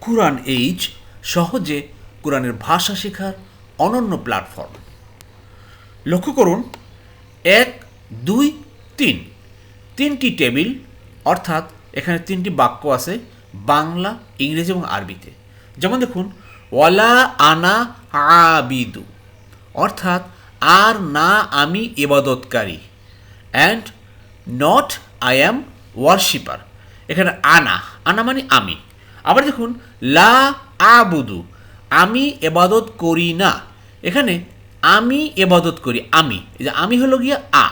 কুরআন H সহজে কোরআনের ভাষা শেখার অনন্য প্ল্যাটফর্ম। লক্ষ্য করুন, এক, দুই, তিন। তিনটি টেবিল, অর্থাৎ এখানে তিনটি বাক্য আছে, বাংলা, ইংরেজি এবং আরবিতে। যেমন দেখুন, ওয়ালা আনা আবিদু, অর্থাৎ আর না আমি ইবাদতকারী, and not I am worshipper. এখানে আনা আনা মানে আমি। আবার দেখুন, লা আবুদু, আমি এবাদত করি না। এখানে আমি এবাদত করি, আমি। যে আমি হলো গিয়া আ।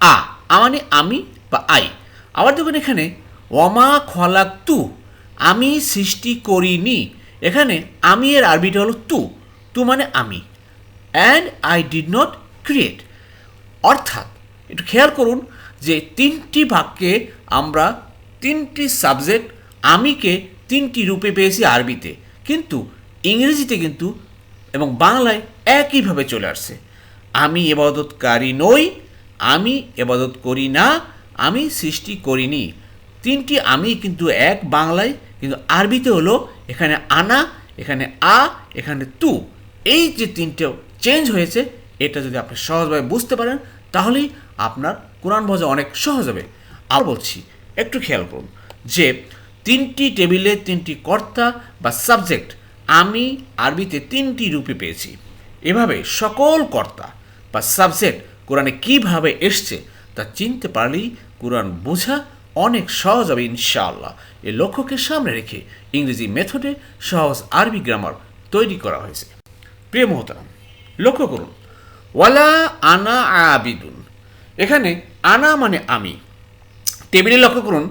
আ আ মানে আমি বা আই। আবার দেখুন এখানে ওমা খলাক তু আমি সৃষ্টি করিনি। এখানে আমি এর আরবিটা হলো তু তু মানে আমি। And I did not create অর্থাৎ, একটু খেয়াল করুন যে তিনটি বাক্যে আমরা তিনটি সাবজেক্ট আমিকে তিনটি রূপে পেয়েছি আরবিতে। কিন্তু ইংরেজিতে কিন্তু এবং বাংলায় একইভাবে চলে আসছে। আমি এবাদতকারী নই, আমি এবাদত করি না, আমি সৃষ্টি করিনি। তিনটি আমি কিন্তু এক বাংলায়, কিন্তু আরবিতে হলো এখানে আনা, এখানে আ, এখানে তু। এই যে তিনটে চেঞ্জ হয়েছে, এটা যদি আপনি সহজভাবে বুঝতে পারেন, তাহলেই আপনার কোরআন বোঝা অনেক সহজ হবে। আর বলছি, একটু খেয়াল করুন যে তিনটি টেবিলে তিনটি কর্তা বা সাবজেক্ট, আমি আরবিতে তিনটি রূপে পেয়েছি। এভাবে সকল কর্তা বা সাবজেক্ট কোরআনে কীভাবে এসছে তা চিনতে পারলেই কোরআন বোঝা অনেক সহজ হবে ইনশাআল্লাহ। এই লক্ষ্যকে সামনে রেখে ইংরেজি মেথডে সহজ আরবি গ্রামার তৈরি করা হয়েছে। প্রিয় মহতারাম, লক্ষ্য করুন, ওয়ালা আনা আবিদুন। এখানে আনা মানে আমি। টেবিলে লক্ষ্য করুন,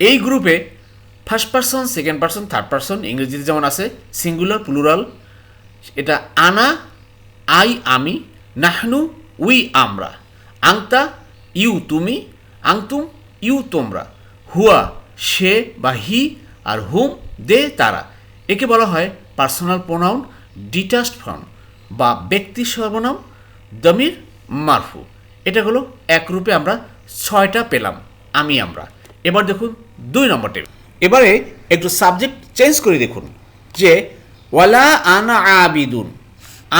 এই গ্রুপে first person second person third person ইংরেজিতে যেমন আছে সিঙ্গুলার প্লুরাল এটা আনা, আই, আমি, নাহনু, উই, আমরা। আংতা, ইউ, তুমি, আংতুম, ইউ, তোমরা। হুয়া, সে বা হি, আর হুম, দে, তারা। একে বলা হয় পার্সোনাল প্রোনাউন ডিটাচড ফর্ম বা ব্যক্তি সর্বনাম, দমির, মারফু। এটা হলো এক রূপে আমরা ছয়টা পেলাম, আমি, আমরা। এবার দেখুন দুই নম্বর টেবিল এবারে একটু সাবজেক্ট চেঞ্জ করে দেখুন, যে ওয়ালা আনা আবিদুন,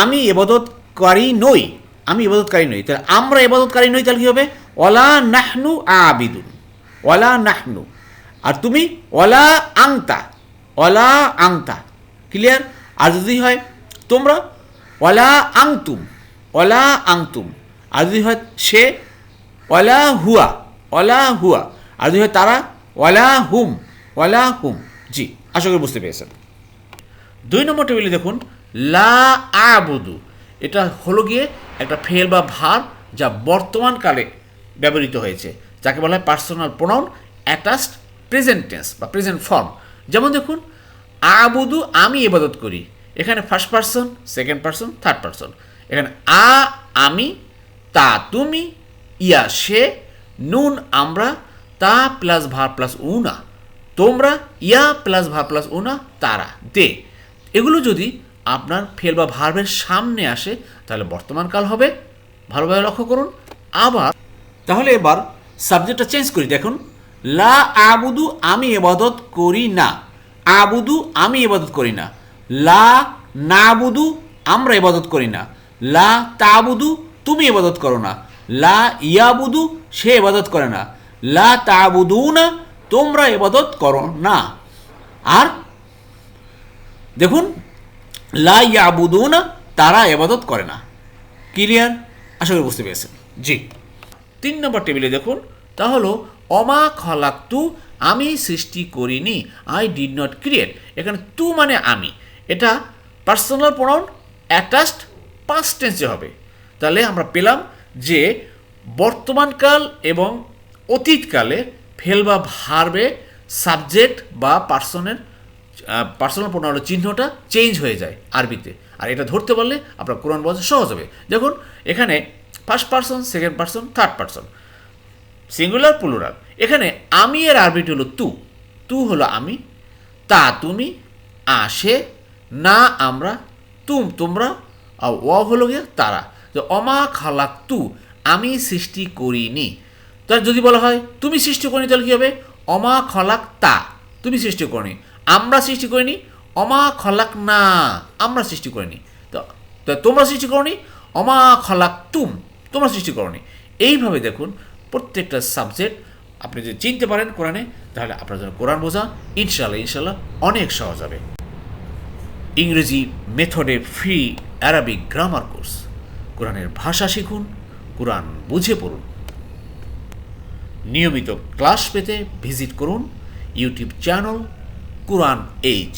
আমি এবাদতকারী নই, আমি ইবাদতকারী নই, তাহলে আমরা এবাদতকারী নই তাহলে কী হবে? ওয়ালা নাহনু আবিদুন, ওয়ালা নাহনু, আর তুমি ওয়ালা আংতা ওয়ালা আংতা ক্লিয়ার আর যদি হয় তোমরা ওয়ালা আংতুম ওয়ালা আংতুম, আর যদি হয় সে ওয়ালা হুয়া ওয়ালা হুয়া, আর যদি হয় তারা ওয়ালা হুম ওয়ালা হুম জি, আশা করি বুঝতে পেরেছেন। দুই নম্বর টেবিলে দেখুন, লা আবুদু, এটা হলো গিয়ে একটা ফেল বা ভার যা বর্তমান কালে ব্যবহৃত হয়েছে, যাকে বলা হয় personal pronoun attached present tense বা প্রেজেন্ট ফর্ম যেমন দেখুন, আবুদু আমি ইবাদত করি, এখানে first person second person third person এখানে আ, আমি, তা তুমি, ইয়া, সে, নুন, আমরা, তা প্লাস ভার প্লাস উনা। তোমরা ইয়া প্লাস ভা প্লাস উনা তারা, দে। এগুলো যদি আপনার ফেল বা ভার্বের সামনে আসে, তাহলে বর্তমান কাল হবে। ভালোভাবে লক্ষ্য করুন। আবার, তাহলে এবার সাবজেক্টটা চেঞ্জ করি, দেখুন। লা আবুদু আমি এবাদত করি না। আবুদু আমি এবাদত করি না। লা নাবুদু আমরা এবাদত করি না। লা তাবুদু তুমি এবাদত করো না। লা ইয়াবুদু সে এবাদত করে না। লা তাবুদু না তোমরা এবাদত করো না। আর দেখুন, লা ইয়াবুদু না তারা এবাদত করে না। ক্লিয়ার? আশা করি বুঝতে পেরেছেন। জি। তিন নম্বর টেবিলে দেখুন, তা হলো, অমা খলাক্তু, আমি সৃষ্টি করিনি, আই ডিড নট ক্রিয়েট। এখানে তু মানে আমি। এটা পার্সোনাল প্রোনাউন, অ্যাটাচড পাস্ট টেন্সে হবে। তাহলে আমরা পেলাম যে বর্তমানকাল এবং অতীতকালে ফেল বা ভার্বে সাবজেক্ট বা পার্সনের পার্সোনাল প্রোনাউনের চিহ্নটা চেঞ্জ হয়ে যায় আরবিতে। আর এটা ধরতে পারলে আপনার কোরআন বোঝা সহজ হবে। দেখুন, এখানে first person second person third person singular plural এখানে আমি এর আরবিটি হলো তু। তু হলো আমি, তা তুমি আসে না আমরা, তুম তোমরা ও হলো গিয়ে তারা। যে অমা খালাক তু, আমি সৃষ্টি করিনি। তার যদি বলা হয়, তুমি সৃষ্টি করিনি, তাহলে কী হবে? অমা খলাক তা। তুমি সৃষ্টি করিনি। আমরা সৃষ্টি করিনি? অমা খলাক না। আমরা সৃষ্টি করিনি। তো তোমরা সৃষ্টি করনি? অমা খলাক তুম। তোমরা সৃষ্টি করনি। এইভাবে দেখুন প্রত্যেকটা সাবজেক্ট আপনি যদি চিনতে পারেন কোরআনে, তাহলে আপনার জন্য কোরআন বোঝা ইনশাল্লাহ ইনশাল্লাহ অনেক সহজ হবে। ইংরেজি মেথডে ফ্রি অ্যারাবিক গ্রামার কোর্স কোরআনের ভাষা শিখুন, কোরআন বুঝে পড়ুন। নিয়মিত ক্লাস পেতে ভিজিট করুন ইউটিউব চ্যানেল কোরআন এইচ।